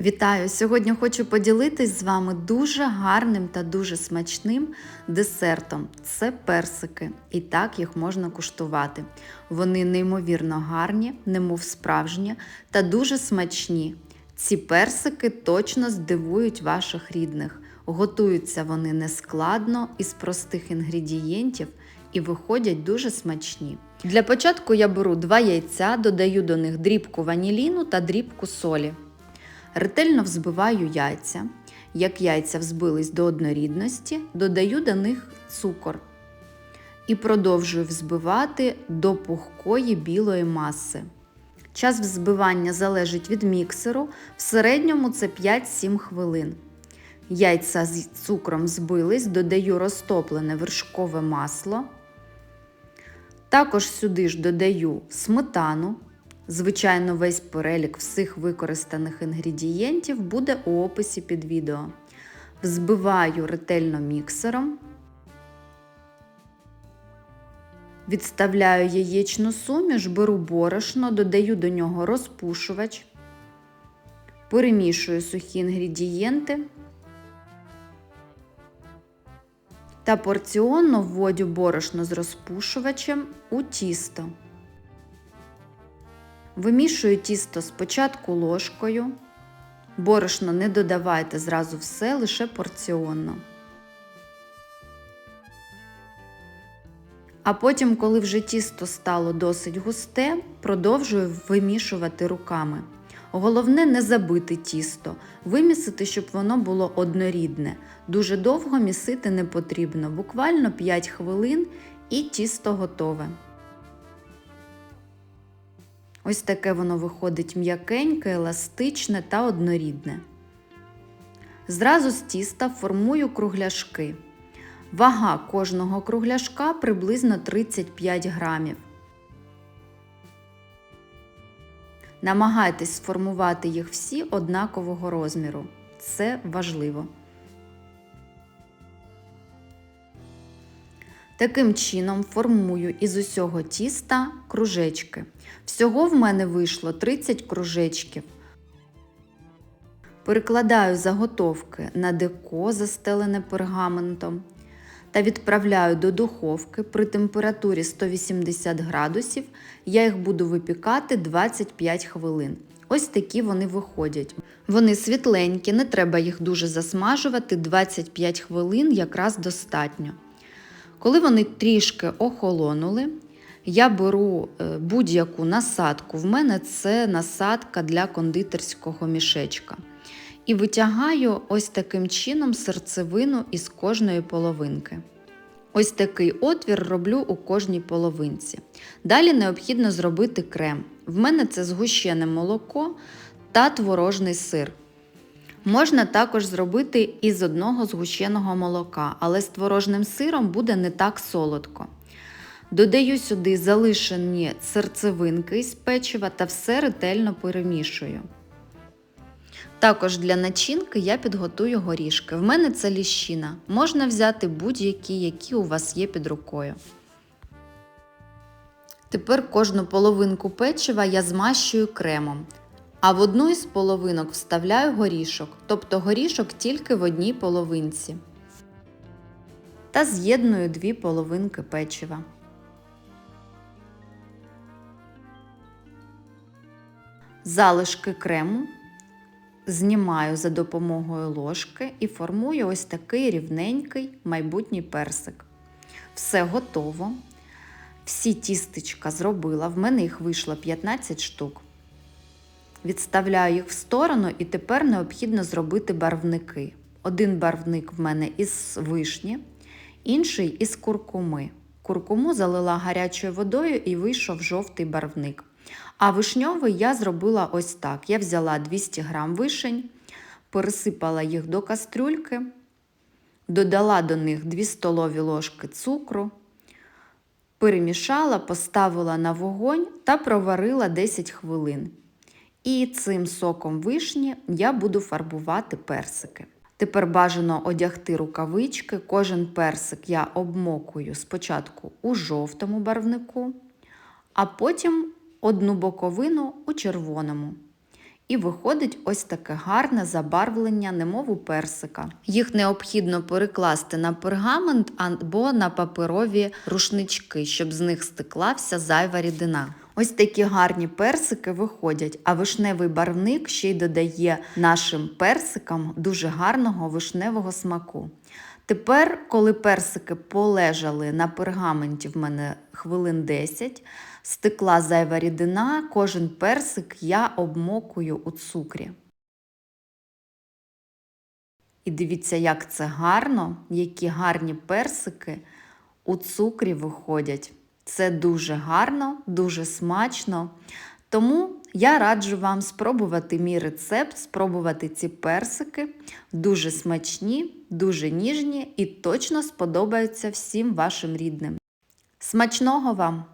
Вітаю! Сьогодні хочу поділитись з вами дуже гарним та дуже смачним десертом. Це персики, і так їх можна куштувати. Вони неймовірно гарні, немов справжні та дуже смачні. Ці персики точно здивують ваших рідних. Готуються вони нескладно із простих інгредієнтів і виходять дуже смачні. Для початку я беру два яйця, додаю до них дрібку ваніліну та дрібку солі. Ретельно взбиваю яйця. Як яйця взбились до однорідності, додаю до них цукор і продовжую взбивати до пухкої білої маси. Час взбивання залежить від міксеру, в середньому це 5-7 хвилин. Яйця з цукром збились, додаю розтоплене вершкове масло. Також сюди ж додаю сметану. Звичайно, весь перелік всіх використаних інгредієнтів буде у описі під відео. Взбиваю ретельно міксером. Відставляю яєчну суміш, беру борошно, додаю до нього розпушувач, перемішую сухі інгредієнти та порціонно вводю борошно з розпушувачем у тісто. Вимішую тісто спочатку ложкою. Борошно не додавайте зразу все, лише порціонно. А потім, коли вже тісто стало досить густе, продовжую вимішувати руками. Головне не забити тісто, вимісити, щоб воно було однорідне. Дуже довго місити не потрібно, буквально 5 хвилин і тісто готове. Ось таке воно виходить м'якеньке, еластичне та однорідне. Зразу з тіста формую кругляшки. Вага кожного кругляшка приблизно 35 грамів. Намагайтесь сформувати їх всі однакового розміру. Це важливо. Таким чином формую із усього тіста кружечки. Всього в мене вийшло 30 кружечків. Перекладаю заготовки на деко, застелене пергаментом, та відправляю до духовки при температурі 180 градусів. Я їх буду випікати 25 хвилин. Ось такі вони виходять. Вони світленькі, не треба їх дуже засмажувати, 25 хвилин якраз достатньо. Коли вони трішки охолонули, я беру е, будь-яку насадку. В мене це насадка для кондитерського мішечка. І витягаю ось таким чином серцевину із кожної половинки. Ось такий отвір роблю у кожній половинці. Далі необхідно зробити крем. В мене це згущене молоко та творожний сир. Можна також зробити із одного згущеного молока, але з творожним сиром буде не так солодко. Додаю сюди залишені серцевинки з печива та все ретельно перемішую. Також для начинки я підготую горішки. В мене це ліщина. Можна взяти будь-які, які у вас є під рукою. Тепер кожну половинку печива я змащую кремом. А в одну із половинок вставляю горішок, тобто горішок тільки в одній половинці. Та з'єдную дві половинки печива. Залишки крему знімаю за допомогою ложки і формую ось такий рівненький майбутній персик. Все готово. Всі тістечка зробила, в мене їх вийшло 15 штук. Відставляю їх в сторону і тепер необхідно зробити барвники. Один барвник в мене із вишні, інший із куркуми. Куркуму залила гарячою водою і вийшов жовтий барвник. А вишньовий я зробила ось так. Я взяла 200 г вишень, пересипала їх до кастрюльки, додала до них 2 столові ложки цукру, перемішала, поставила на вогонь та проварила 10 хвилин. І цим соком вишні я буду фарбувати персики. Тепер бажано одягти рукавички. Кожен персик я обмокую спочатку у жовтому барвнику, а потім одну боковину у червоному. і виходить ось таке гарне забарвлення, немов у персика. Їх необхідно перекласти на пергамент або на паперові рушнички, щоб з них стекла вся зайва рідина. Ось такі гарні персики виходять, а вишневий барвник ще й додає нашим персикам дуже гарного вишневого смаку. Тепер, коли персики полежали на пергаменті в мене хвилин 10, стекла зайва рідина, кожен персик я обмокую у цукрі. І дивіться, як це гарно, які гарні персики у цукрі виходять. Це дуже гарно, дуже смачно. Тому я раджу вам спробувати мій рецепт, спробувати ці персики. Дуже смачні, дуже ніжні і точно сподобаються всім вашим рідним. Смачного вам!